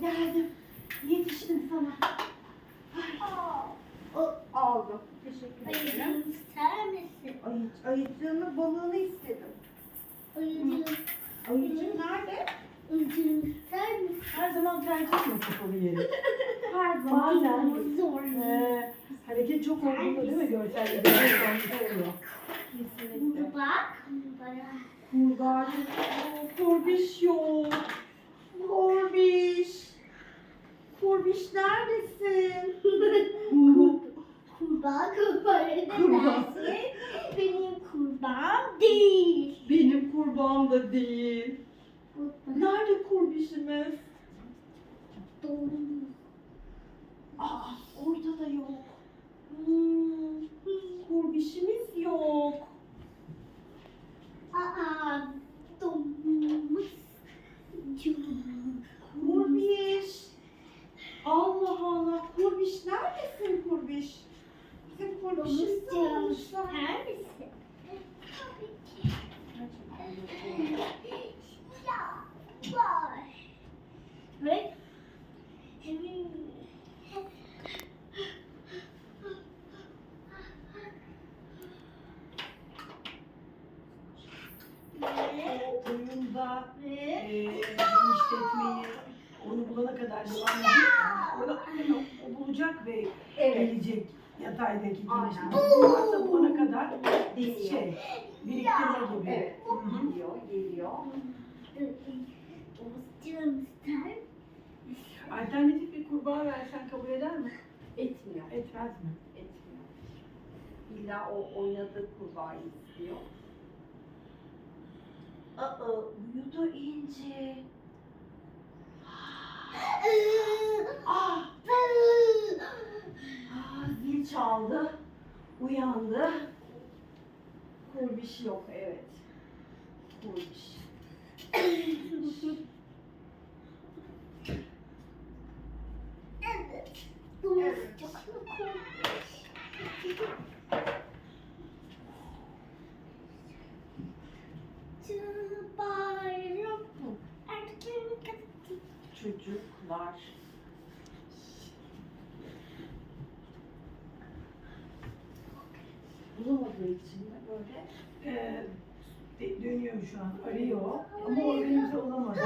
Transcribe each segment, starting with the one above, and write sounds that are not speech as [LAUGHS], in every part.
Geldim. Yetiştim sana. O aldım. Teşekkür ederim. Ayıcığım ister misin? Ayı, ayıcığını balığını istedim. Ayıcığım, Ayıcığın nerede? ayıcığım ister misin? Her zaman tercih? Her zaman [LAUGHS] Bazen. Ee, hareket çok olduğunda değil mi görsel bir de oluyor. Kesinlikle. Bak. Kurbağa. Kurbiş yok. Kurbiş. Kurbiş neredesin? Kurbağa kurbağa Kurbağa. dersin. Benim kurbağam değil. Benim kurbağam da değil. Nerede kurbişimiz? Domuz. Aa, orada da yok. Hmm, kurbişimiz yok. Aa, domuz. Kurbiş. Allah Allah. Kurbiş neredesin kurbiş? Bizim kurbişimizi Domuzcuğum, almışlar. ister misin? Tabii ki. Ya, var. Ve O oyunda ve e, işletmeyi onu bulana kadar devam edecek. O, o bulacak ve gelecek yataydaki Aynen. genişlik. Varsa bulana kadar şey, biriktirme gibi. Evet. Hı hı. Geliyor, geliyor. Domuzcuğum ister Alternatif bir kurbağa versen kabul eder mi? Etmiyor. Etmez mi? Etmiyor. İlla o oynadığı kurbağayı istiyor. Aa, uyudu ince. Ah, ah, zil çaldı. Uyandı. Kurbiş yok, evet. Kurbiş. [LAUGHS] Katı. Çocuklar. Bulamadığı için de böyle de- dönüyor şu an, arıyor ama organize olamadı.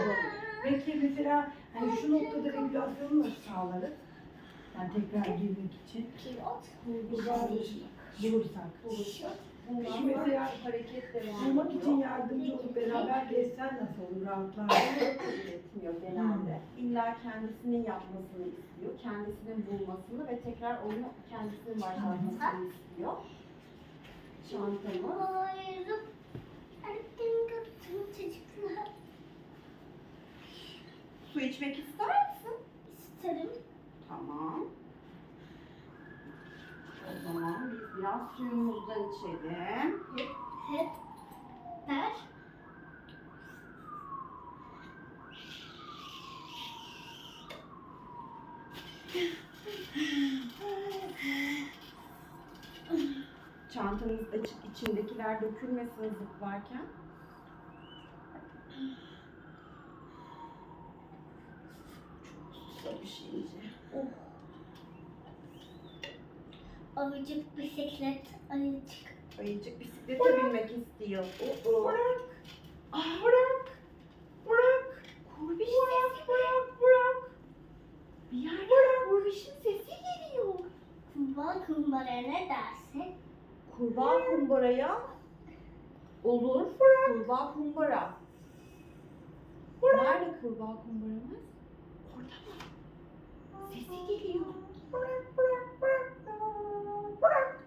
Peki mesela hani şu noktada regülasyonu nasıl sağlarız? Yani tekrar girmek için Pilot. kurbağa bulursak. Pilot. Peki mesela hareket devam bulmak için yardımcı olup beraber gezsen nasıl olur, rahatlar? kabul etmiyor genelde. İlla kendisinin yapmasını istiyor, kendisinin bulmasını ve tekrar onu kendisinin başlatmasını istiyor. Çantamı. Bayram. Erkeğin katı çocuklar. Su içmek ister misin? İsterim. Tamam. O zaman biz biraz suyumuzdan içelim. Hep der. Çantanız açık, içindekiler dökülmesin zıplarken. Çok susamış ince. Oh. Ayıcık bisiklet. Ayıcık. Ayıcık bisiklete binmek istiyor. Oh, Bırak! Ah, bırak! Bırak! Kurbiş Bırak, bırak, bırak! Bir yerden kurbişin sesi geliyor. Kurbağa kumbara ne dersin? Kurbağa kumbaraya olur. Kurbağa kumbara. Nerede kurbağa kumbaramız? Orada mı? Sesi geliyor. Bırak, bırak, bırak! Bırak!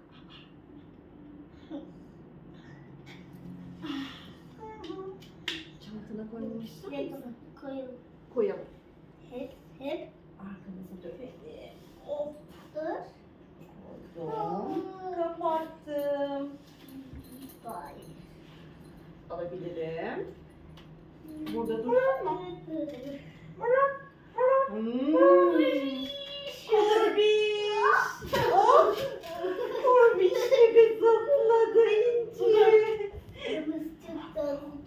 Misin? koyalım. Koyalım. Hep hep Arkamızı dönelim. Of. dur. Koydum. Kapattım. Vay. Alabilirim. Burada dursun mu?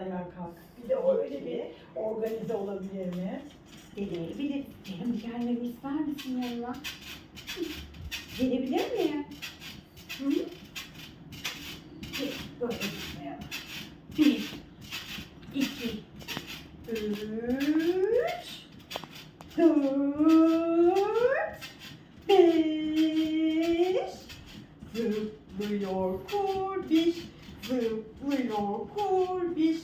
ayağa kalk? Bir de öyle bir organize olabilir mi? Deneyebilir. Cem gelmemi ister misin yanına? Gelebilir miyim? Hı? Böyle zıplayalım. Bir, iki, üç, dört, no cold beach